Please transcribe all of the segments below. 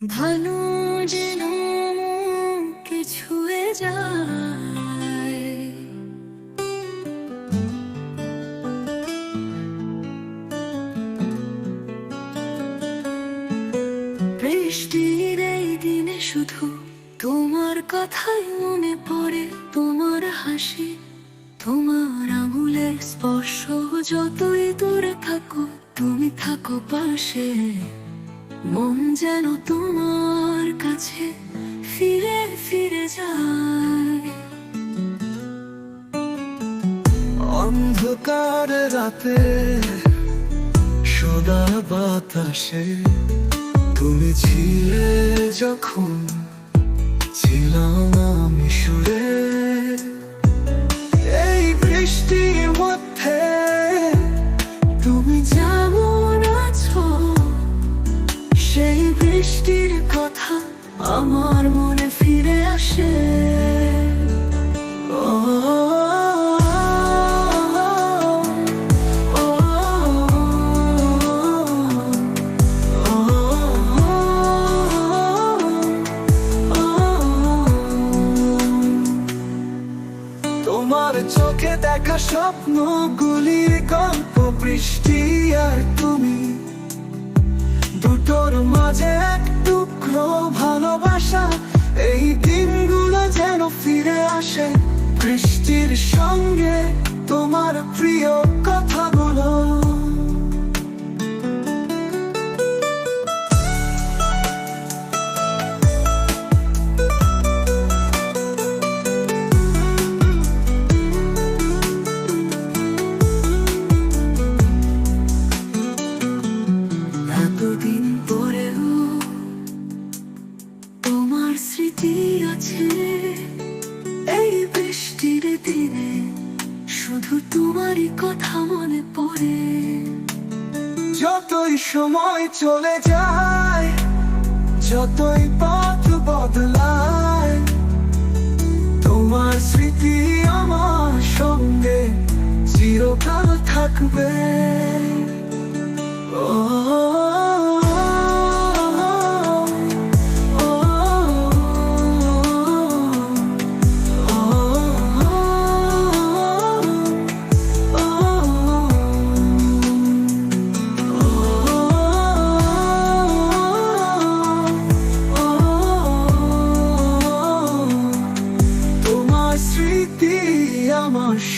ভালো যেন কে ছুঁয়ে যায়। বৃষ্টির এই দিনে শুধু তোমার কথাই মনে পড়ে, তোমার হাসি, তোমার আঙুলের স্পর্শ, যতই দূরে থাকো, তুমি থাকো পাশে। মন যেন তোমার কাছে ফিরে ফিরে যায়। অন্ধকার রাতে সদা বাতাসে তুমি ছিলে যখন ছিলাম বৃষ্টির কথা আমার মনে ফিরে আসে তোমার চোখে দেখা স্বপ্নগুলির গল্প বৃষ্টি টুকরো ভালোবাসা এই দিনগুলো যেন ফিরে আসে। বৃষ্টির সঙ্গে তোমার প্রিয় স্মৃতি আছে, এই বৃষ্টির দিনে শুধু তোমারই কথা মনে পড়ে। যতই সময় চলে যায়, যতই পথ বদলায়, তোমার স্মৃতি আমার সঙ্গে চিরকাল থাকবে।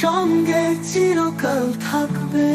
সঙ্গে চিরকাল থাকবে।